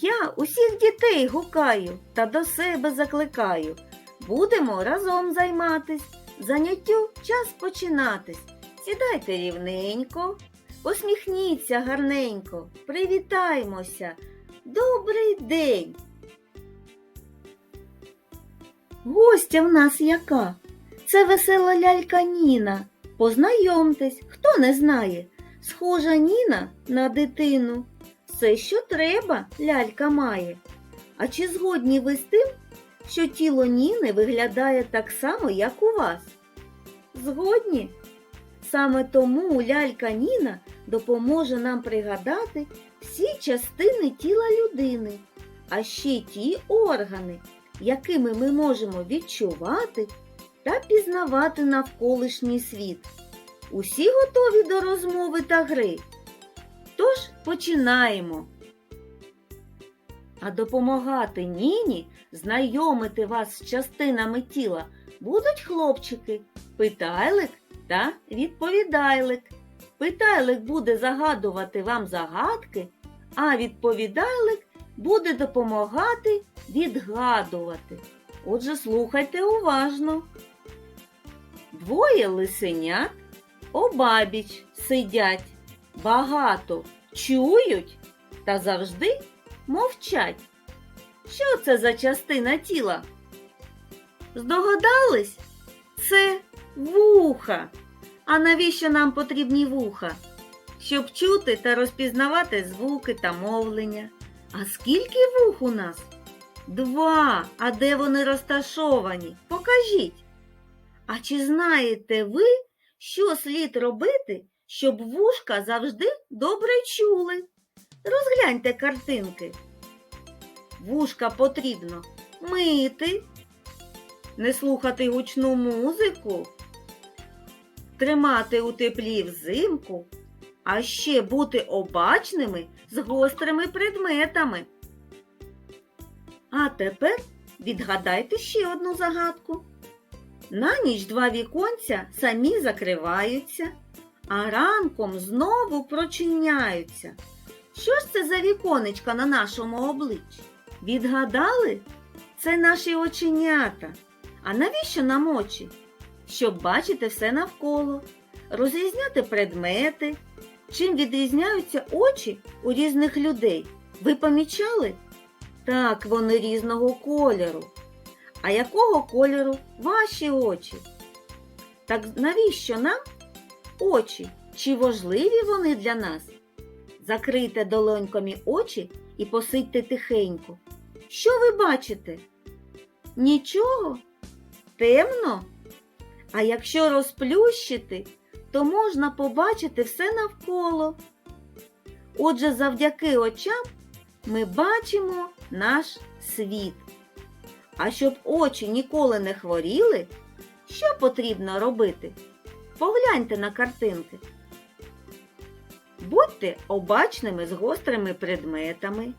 Я усіх дітей гукаю та до себе закликаю. Будемо разом займатись, заняттю час починатись. Сідайте рівненько, посміхніться гарненько, привітаймося. Добрий день. Гостя в нас яка? Це весела лялька Ніна. Познайомтесь, хто не знає. Схожа Ніна на дитину. Все, що треба, лялька має. А чи згодні ви з тим, що тіло Ніни виглядає так само, як у вас? Згодні? Саме тому лялька Ніна допоможе нам пригадати всі частини тіла людини, а ще ті органи, якими ми можемо відчувати та пізнавати навколишній світ. Усі готові до розмови та гри. Тож починаємо. А допомагати Ніні знайомити вас з частинами тіла будуть хлопчики Питайлик та відповідайлик. Питайлик буде загадувати вам загадки, а відповідайлик буде допомагати відгадувати. Отже, слухайте уважно. Двоє лисенят обабіч сидять, багато чують та завжди мовчать. Що це за частина тіла? Здогадались? Це вуха. А навіщо нам потрібні вуха? Щоб чути та розпізнавати звуки та мовлення. А скільки вух у нас? Два. А де вони розташовані? Покажіть. А чи знаєте ви, що слід робити, щоб вушка завжди добре чули? Розгляньте картинки. Вушка потрібно мити, не слухати гучну музику, тримати у теплі взимку, а ще бути обачними з гострими предметами. А тепер відгадайте ще одну загадку. На ніч два віконця самі закриваються, а ранком знову прочиняються. Що ж це за віконечка на нашому обличчі? Відгадали? Це наші оченята. А навіщо нам очі? Щоб бачити все навколо, розрізняти предмети. Чим відрізняються очі у різних людей? Ви помічали? Так, вони різного кольору. А якого кольору ваші очі? Так навіщо нам очі? Чи важливі вони для нас? Закрийте долоньками очі і посидьте тихенько. Що ви бачите? Нічого? Темно? А якщо розплющити, то можна побачити все навколо. Отже, завдяки очам ми бачимо наш світ. А щоб очі ніколи не хворіли, що потрібно робити? Погляньте на картинки. Будьте обачними з гострими предметами,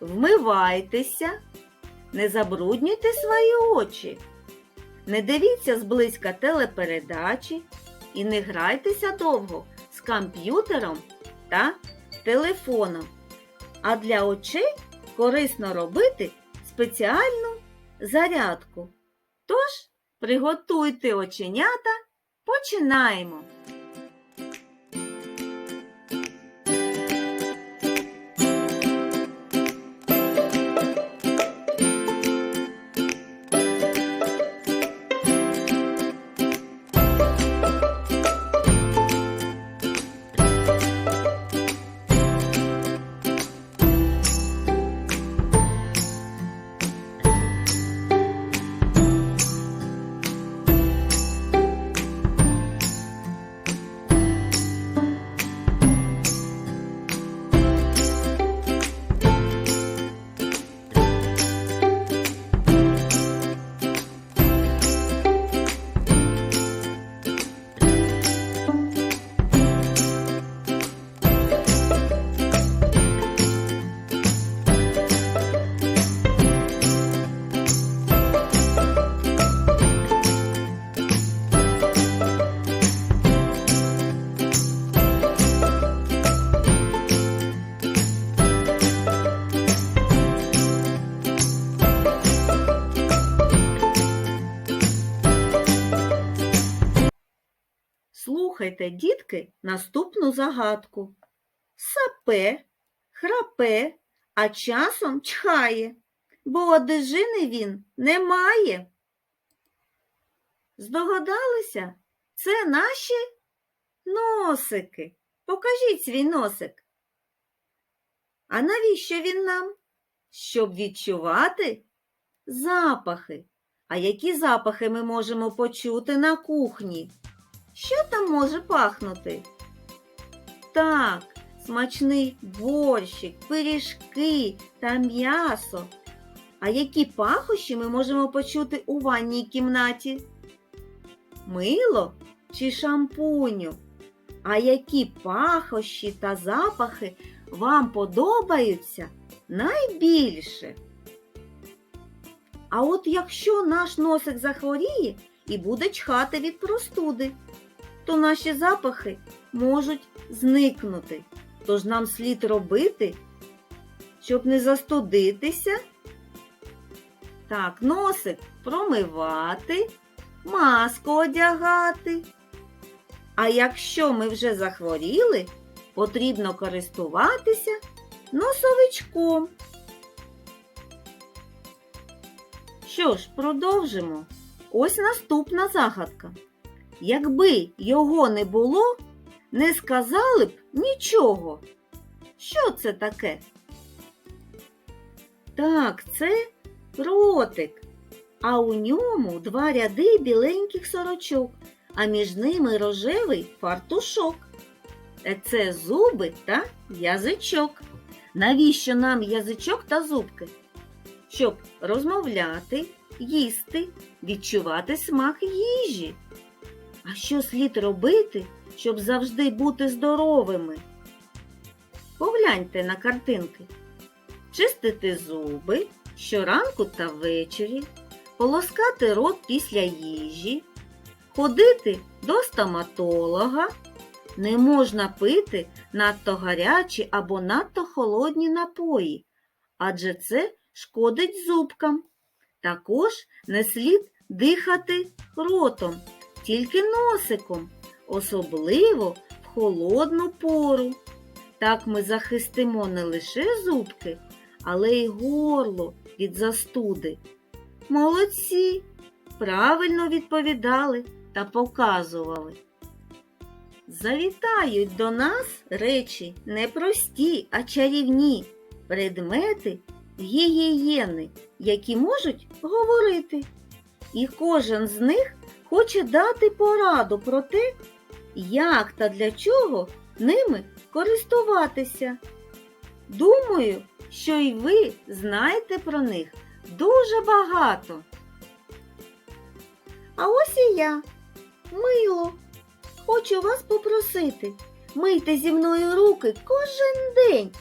вмивайтеся, не забруднюйте свої очі, не дивіться зблизька телепередачі і не грайтеся довго з комп'ютером та телефоном. А для очей корисно робити спеціальну зарядку. Тож приготуйте оченята, починаємо! Послухайте, дітки, наступну загадку. Сапе, храпе, а часом чхає, бо одежини він не має. Здогадалися? Це наші носики. Покажіть свій носик. А навіщо він нам? Щоб відчувати запахи. А які запахи ми можемо почути на кухні? Що там може пахнути? Так, смачний борщик, пиріжки та м'ясо. А які пахощі ми можемо почути у ванній кімнаті? Мило чи шампуню? А які пахощі та запахи вам подобаються найбільше? А от якщо наш носик захворіє і буде чхати від простуди, то наші запахи можуть зникнути. Тож нам слід робити, щоб не застудитися. Так, носик промивати, маску одягати. А якщо ми вже захворіли, потрібно користуватися носовичком. Що ж, продовжимо. Ось наступна загадка. Якби його не було, не сказали б нічого. Що це таке? Так, це ротик, а у ньому два ряди біленьких сорочок, а між ними рожевий фартушок. Е, Це зуби та язичок. Навіщо нам язичок та зубки? Щоб розмовляти, їсти, відчувати смак їжі. А що слід робити, щоб завжди бути здоровими? Погляньте на картинки. Чистити зуби щоранку та ввечері, полоскати рот після їжі, ходити до стоматолога, не можна пити надто гарячі або надто холодні напої, адже це шкодить зубкам. Також не слід дихати ротом, тільки носиком, особливо в холодну пору. Так ми захистимо не лише зубки, але й горло від застуди. Молодці! Правильно відповідали та показували. Завітають до нас речі не прості, а чарівні предмети гігієни, які можуть говорити. І кожен з них хоче дати пораду про те, як та для чого ними користуватися. Думаю, що й ви знаєте про них дуже багато. А ось і я, мило, хочу вас попросити, мийте зі мною руки кожен день.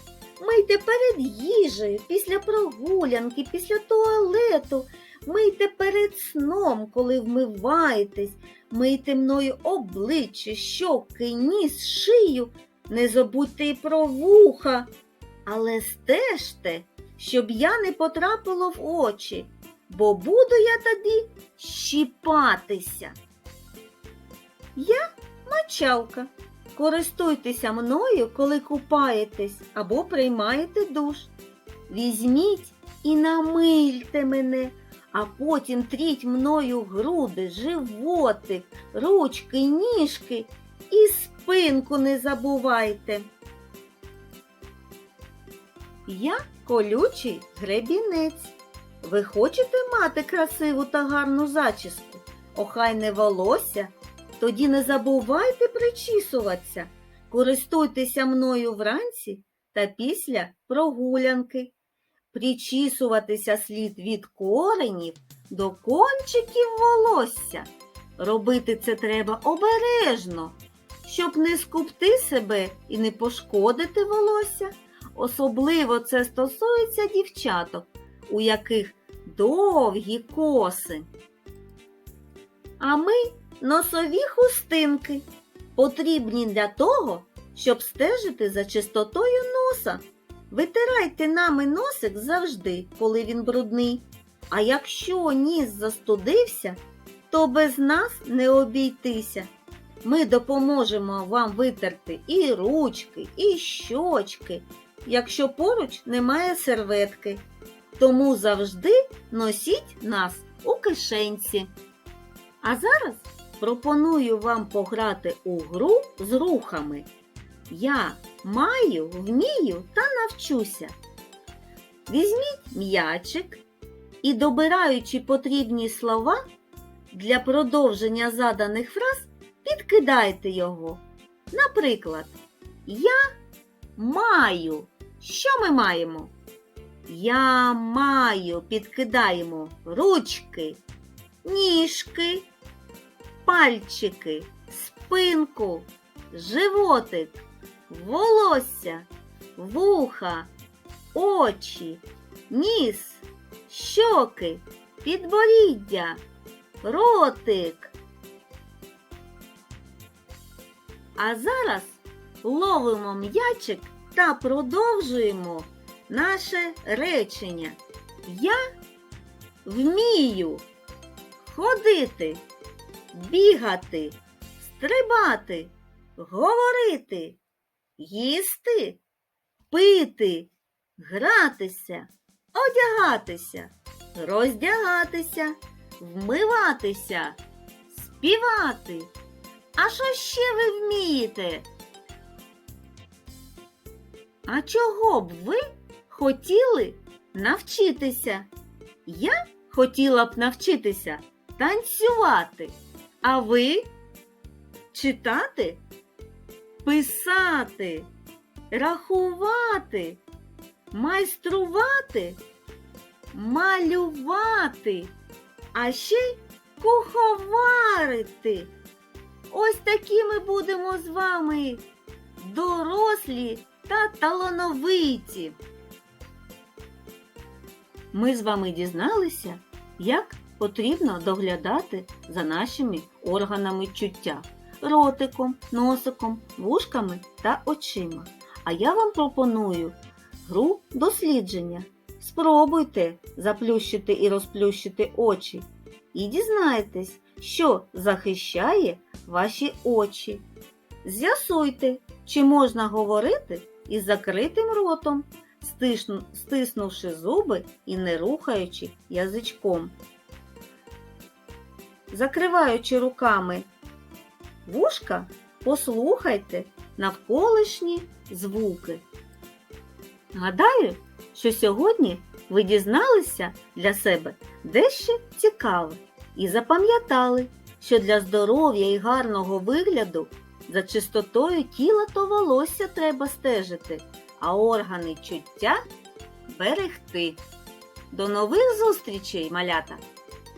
Мийте перед їжею, після прогулянки, після туалету, мийте перед сном, коли вмиваєтесь, мийте мною обличчя, щоки, ніс, шию. Не забудьте і про вуха, але стежте, щоб я не потрапила в очі, бо буду я тоді щіпатися. Я мочалка. Користуйтеся мною, коли купаєтесь або приймаєте душ. Візьміть і намильте мене, а потім тріть мною груди, животик, ручки, ніжки і спинку не забувайте. Я колючий гребінець. Ви хочете мати красиву та гарну зачіску? Охайне волосся? Тоді не забувайте причісуватися. Користуйтеся мною вранці та після прогулянки. Причісуватися слід від коренів до кончиків волосся. Робити це треба обережно, щоб не скупти себе і не пошкодити волосся. Особливо це стосується дівчаток, у яких довгі коси. А ми носові хустинки, потрібні для того, щоб стежити за чистотою носа. Витирайте нами носик завжди, коли він брудний. А якщо ніс застудився, то без нас не обійтися. ми допоможемо вам витерти і ручки, і щочки, якщо поруч немає серветки. Тому завжди носіть нас у кишенці. А зараз пропоную вам пограти у гру з рухами. Я маю, вмію та навчуся. Візьміть м'ячик і, добираючи потрібні слова для продовження заданих фраз, підкидайте його. Наприклад, я маю. Що ми маємо? Я маю, підкидаємо ручки, ніжки, пальчики, спинку, животик, волосся, вуха, очі, ніс, щоки, підборіддя, ротик. А зараз ловимо м'ячик та продовжуємо наше речення. Я вмію ходити, бігати, стрибати, говорити, їсти, пити, гратися, одягатися, роздягатися, вмиватися, співати. А що ще ви вмієте? А чого б ви хотіли навчитися? Я хотіла б навчитися танцювати. А ви читати, писати, рахувати, майструвати, малювати, а ще й куховарити. Ось такі ми будемо з вами дорослі та талановиті. Ми з вами дізналися, як потрібно доглядати за нашими органами чуття ротиком, носиком, вушками та очима. А я вам пропоную гру дослідження. Спробуйте заплющити і розплющити очі і дізнайтесь, що захищає ваші очі. З'ясуйте, чи можна говорити із закритим ротом, стиснувши зуби і не рухаючи язичком. Закриваючи руками вушка, послухайте навколишні звуки. Гадаю, що сьогодні ви дізналися для себе дещо цікаве і запам'ятали, що для здоров'я і гарного вигляду за чистотою тіла то волосся треба стежити, а органи чуття берегти. До нових зустрічей, малята!